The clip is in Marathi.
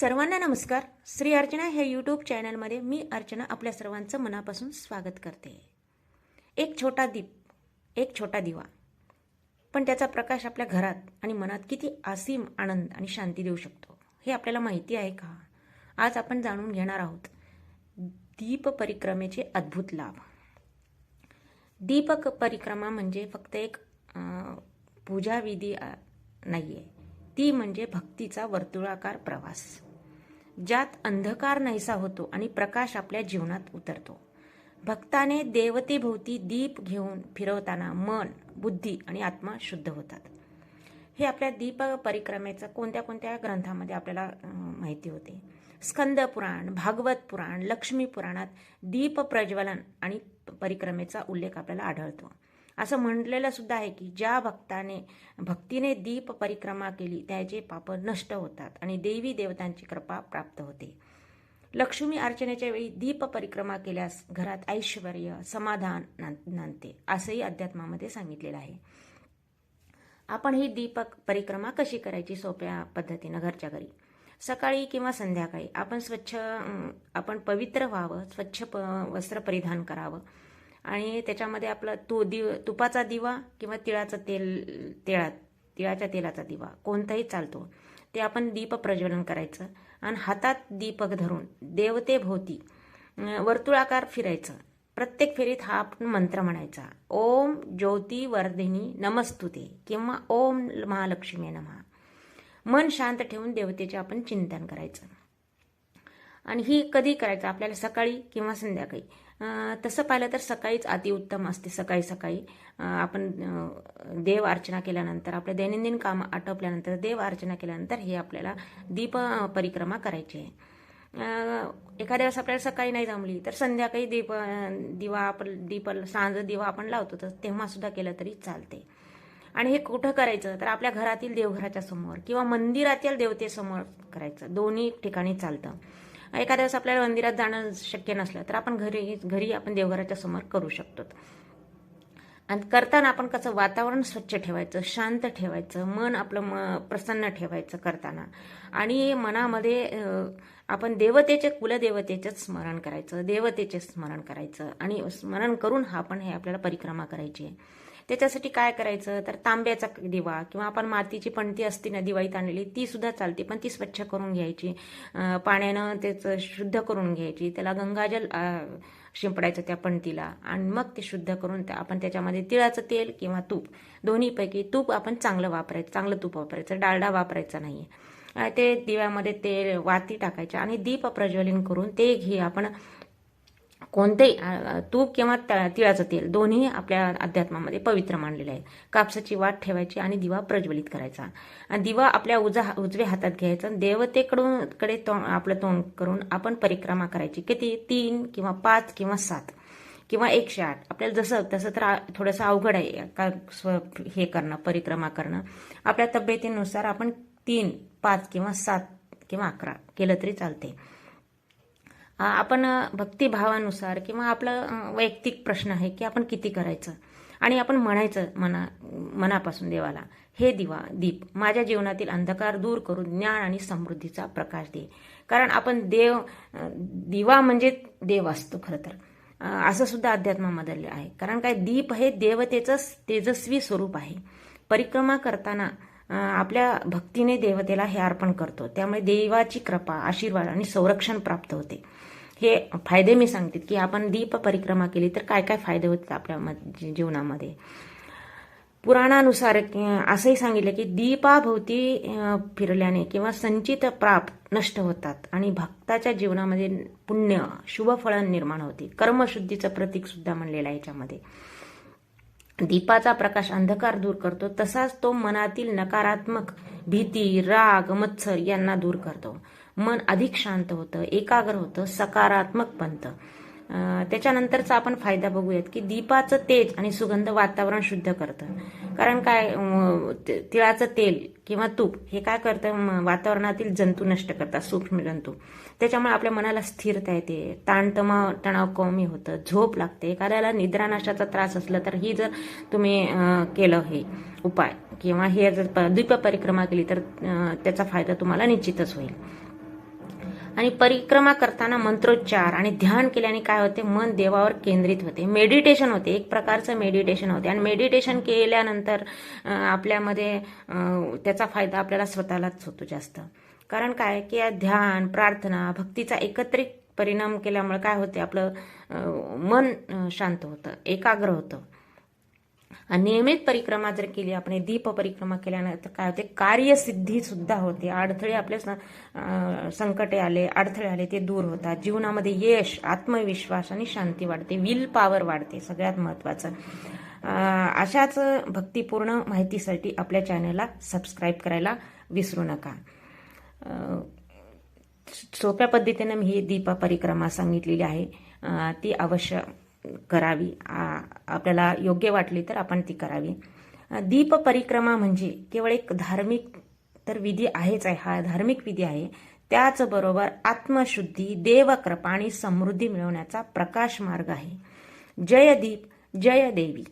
सर्वांना नमस्कार. श्री अर्चना ह्या यूट्यूब चॅनलमध्ये मी अर्चना आपल्या सर्वांचं मनापासून स्वागत करते. एक छोटा दीप एक छोटा दिवा. पण त्याचा प्रकाश आपल्या घरात आणि मनात किती असीम आनंद आणि शांती देऊ शकतो हे आपल्याला माहिती आहे का? आज आपण जाणून घेणार आहोत दीप परिक्रमेचे अद्भुत लाभ. दीपक परिक्रमा म्हणजे फक्त एक पूजाविधी नाही आहे ती म्हणजे भक्तीचा वर्तुळाकार प्रवास. ज्यात अंधकार नाहीसा होतो आणि प्रकाश आपल्या जीवनात उतरतो. भक्ताने देवतेभोवती दीप घेऊन फिरवताना मन बुद्धी आणि आत्मा शुद्ध होतात. हे आपल्या दीप परिक्रमेचं कोणत्या कोणत्या ग्रंथामध्ये आपल्याला माहिती होते? स्कंद पुराण भागवत पुराण लक्ष्मी पुराणात दीप प्रज्वलन आणि परिक्रमेचा उल्लेख आपल्याला आढळतो. असं म्हटलेलं सुद्धा आहे की ज्या भक्ताने भक्तीने दीप परिक्रमा केली त्याचे पाप नष्ट होतात आणि देवी देवतांची कृपा प्राप्त होते. लक्ष्मी अर्चनेच्या वेळी दीप परिक्रमा केल्यास घरात ऐश्वर समाधान नांदते असंही अध्यात्मामध्ये सांगितलेलं आहे. आपण ही दीपक परिक्रमा कशी करायची सोप्या पद्धतीनं घरच्या घरी? सकाळी किंवा संध्याकाळी आपण स्वच्छ आपण पवित्र व्हावं स्वच्छ प वस्त्र परिधान करावं. आणि त्याच्यामध्ये आपला तू दिव तुपाचा दिवा किंवा तिळाचं तेल तिळा तिळाच्या तेलाचा दिवा कोणताही चालतो ते आपण दीप प्रज्वलन करायचं. आणि हातात दीपक धरून देवतेभोवती वर्तुळाकार फिरायचं. प्रत्येक फेरीत हा आपण मंत्र म्हणायचा. ओम ज्योती वर्धिनी नमस्तुते किंवा ओम महालक्ष्मी नमः. मन शांत ठेवून देवतेचे आपण चिंतन करायचं. आणि ही कधी करायचं? आपल्याला सकाळी किंवा संध्याकाळी. तसं पाहिलं तर सकाळीच अतिउत्तम असते सकाळी सकाळी. आपण देव अर्चना केल्यानंतर आपले दैनंदिन काम आटोपल्यानंतर देव अर्चना केल्यानंतर हे आपल्याला दीप परिक्रमा करायची. आहे एखाद्या वेळेस आपल्याला सकाळी नाही जमली तर संध्याकाळी दीप दिवा आपण दीप सांज दिवा आपण लावतो तर तेव्हा सुद्धा केलं तरी चालते. आणि हे कुठं करायचं? तर आपल्या घरातील देवघराच्या समोर किंवा मंदिरातील देवतेसमोर करायचं. दोन्ही ठिकाणी चालतं. एखाद्या वेळेस आपल्याला मंदिरात जाणं शक्य नसलं तर आपण घरी घरी आपण देवघराच्या समोर करू शकतो. आणि करताना आपण कसं वातावरण स्वच्छ ठेवायचं शांत ठेवायचं मन आपलं म प्रसन्न ठेवायचं करताना. आणि मनामध्ये आपण देवतेचे कुलदेवतेचंच स्मरण करायचं देवतेचे स्मरण करायचं आणि स्मरण करून हा आपण हे आपल्याला परिक्रमा करायची आहे. त्याच्यासाठी काय करायचं? तर तांब्याचा दिवा किंवा आपण मातीची पणती असते ना दिवाळीत आणलेली ती सुद्धा चालते. पण ती स्वच्छ करून घ्यायची. पाण्यानं त्याचं शुद्ध करून घ्यायची. त्याला गंगाजल शिंपडायचं त्या पणतीला. आणि मग ते शुद्ध करून त्या- आपण त्याच्यामध्ये तिळाचं तेल किंवा तूप दोन्हीपैकी तूप आपण चांगलं वापरायचं चांगलं तूप वापरायचं. डालडा वापरायचा नाही आहे ते दिव्यामध्ये तेल वाती टाकायच्या आणि दीप प्रज्वलन करून ते घी. आपण कोणतेही तूप किंवा तिळाचं तेल दोन्ही आपल्या अध्यात्मामध्ये पवित्र मानलेले आहे. कापसाची वाट ठेवायची आणि दिवा प्रज्वलित करायचा. आणि दिवा आपल्या उजा उजव्या हातात घ्यायचा आणि देवतेकडून कडे तोंड आपलं तोंड करून आपण परिक्रमा करायची. किती? तीन किंवा पाच किंवा सात किंवा एकशे आठ. आपल्याला जसं तसं तर थोडंसं अवघड आहे. का स्व हे करणं परिक्रमा करणं. आपल्या तब्येतीनुसार आपण तीन पाच किंवा सात किंवा अकरा केलं तरी चालते आपण भक्तिभावानुसार किंवा आपलं वैयक्तिक प्रश्न आहे की आपण किती करायचं? आणि आपण म्हणायचं मना मनापासून देवाला हे दिवा दीप माझ्या जीवनातील अंधकार दूर करून ज्ञान आणि समृद्धीचा प्रकाश दे. कारण आपण देव दिवा म्हणजे देव असतो खरं तर. असं सुद्धा अध्यात्मामध्ये आहे. कारण काय दीप हे देवतेचं तेजस्वी स्वरूप आहे. परिक्रमा करताना आपल्या भक्तीने देवतेला हे अर्पण करतो. त्यामुळे देवाची कृपा आशीर्वाद आणि संरक्षण प्राप्त होते. हे फायदे मी सांगते की आपण दीप परिक्रमा केली तर काय काय फायदे होतात आपल्या जीवनामध्ये. पुराणानुसार असंही सांगितलं की दीपाभोवती फिरल्याने किंवा संचित प्राप नष्ट होतात आणि भक्ताच्या जीवनामध्ये पुण्य शुभफळ निर्माण होते कर्मशुद्धीचं प्रतीक सुद्धा म्हणलेलं आहे याच्यामध्ये. दीपाचा प्रकाश अंधकार दूर करतो तसाच तो मनातील नकारात्मक भीती राग मत्सर यांना दूर करतो. मन अधिक शांत होतं एकाग्र होतं सकारात्मक बनतं. त्याच्यानंतरचा आपण फायदा बघूयात की दीपाचं तेज आणि सुगंध वातावरण शुद्ध करतं. कारण काय तिळाचं तेल किंवा तूप हे काय करतं? वातावरणातील जंतू नष्ट करतात सूक्ष्म जंतू त्याच्यामुळे आपल्या मनाला स्थिरता येते ताणतमा तणाव कमी होतं झोप लागते. एखाद्याला निद्रानाशाचा त्रास असला तर ही जर तुम्ही केलं हे उपाय किंवा हे जर प- दीप परिक्रमा केली तर त्याचा फायदा तुम्हाला निश्चितच होईल. आणि परिक्रमा करताना मंत्रोच्चार आणि ध्यान केल्याने काय होते? मन देवावर केंद्रित होते. मेडिटेशन होते. एक प्रकारचं मेडिटेशन होते. आणि मेडिटेशन केल्यानंतर आपल्यामध्ये त्याचा फायदा आपल्याला स्वतःलाच होतो जास्त. कारण काय? की या ध्यान प्रार्थना भक्तीचा एकत्रित परिणाम केल्यामुळे काय होते? आपलं मन शांत होतं. एकाग्र होतं. नियमित परिक्रमा जर केली आपण दीप परिक्रमा केल्यानंतर काय होते? कार्यसिद्धी सुद्धा होते. अडथळे आपल्या स- संकटे आले अडथळे आले ते दूर होतात. जीवनामध्ये यश आत्मविश्वास आणि शांती वाढते. विल पॉवर वाढते सगळ्यात महत्वाचं. अशाच भक्तिपूर्ण माहितीसाठी आपल्या चॅनलला सबस्क्राईब करायला विसरू नका. सोप्या पद्धतीने मी ही दीप परिक्रमा सांगितलेली आहे. ती अवश्य करावी. आपल्याला योग्य वाटली तर आपण ती करावी. दीप परिक्रमा म्हणजे केवळ एक धार्मिक तर विधी आहेच आहे. हा धार्मिक विधी आहे. त्याचबरोबर आत्मशुद्धी देवकृपा आणि समृद्धी मिळवण्याचा प्रकाश मार्ग आहे. जय दीप जय देवी.